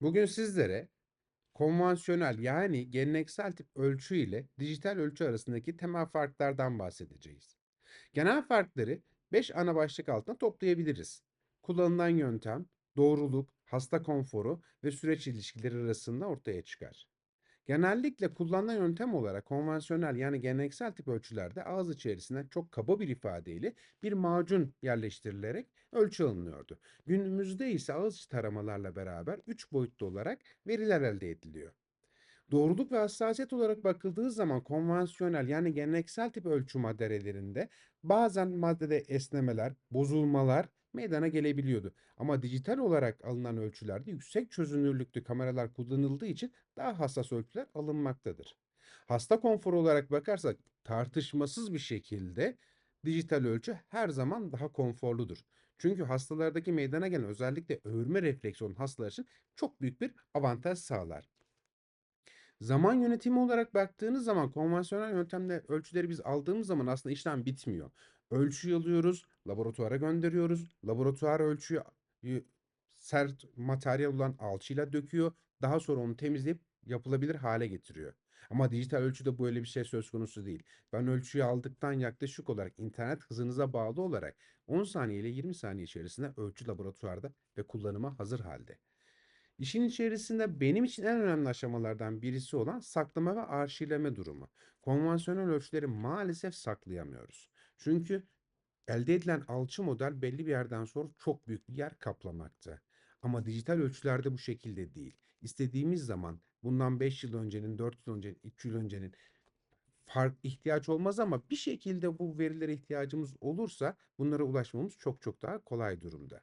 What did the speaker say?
Bugün sizlere konvansiyonel yani geleneksel tip ölçü ile dijital ölçü arasındaki temel farklardan bahsedeceğiz. Genel farkları 5 ana başlık altında toplayabiliriz. Kullanılan yöntem, doğruluk, hasta konforu ve süreç ilişkileri arasında ortaya çıkar. Genellikle kullanılan yöntem olarak konvansiyonel yani geleneksel tip ölçülerde ağız içerisine çok kaba bir ifadeyle bir macun yerleştirilerek ölçü alınıyordu. Günümüzde ise ağız içi taramalarla beraber 3 boyutlu olarak veriler elde ediliyor. Doğruluk ve hassasiyet olarak bakıldığı zaman konvansiyonel yani geleneksel tip ölçü maddelerinde bazen maddede esnemeler, bozulmalar meydana gelebiliyordu. Ama dijital olarak alınan ölçülerde yüksek çözünürlüklü kameralar kullanıldığı için daha hassas ölçüler alınmaktadır. Hasta konforu olarak bakarsak tartışmasız bir şekilde dijital ölçü her zaman daha konforludur. Çünkü hastalardaki meydana gelen özellikle öğürme refleksi olan hastalar için çok büyük bir avantaj sağlar. Zaman yönetimi olarak baktığınız zaman konvansiyonel yöntemle ölçüleri biz aldığımız zaman aslında işlem bitmiyor. Ölçüyü alıyoruz, laboratuvara gönderiyoruz. Laboratuvar ölçüyü y- sert materyal olan alçıyla döküyor. Daha sonra onu temizleyip yapılabilir hale getiriyor. Ama dijital ölçüde böyle bir şey söz konusu değil. Ben ölçüyü aldıktan yaklaşık olarak internet hızınıza bağlı olarak 10 saniye ile 20 saniye içerisinde ölçü laboratuvarda ve kullanıma hazır halde. İşin içerisinde benim için en önemli aşamalardan birisi olan saklama ve arşivleme durumu. Konvansiyonel ölçüleri maalesef saklayamıyoruz. Çünkü elde edilen alçı model belli bir yerden sonra çok büyük bir yer kaplamakta. Ama dijital ölçülerde bu şekilde değil. İstediğimiz zaman bundan 5 yıl öncenin, 4 yıl öncenin, 3 yıl öncenin fark ihtiyaç olmaz ama bir şekilde bu verilere ihtiyacımız olursa bunlara ulaşmamız çok çok daha kolay durumda.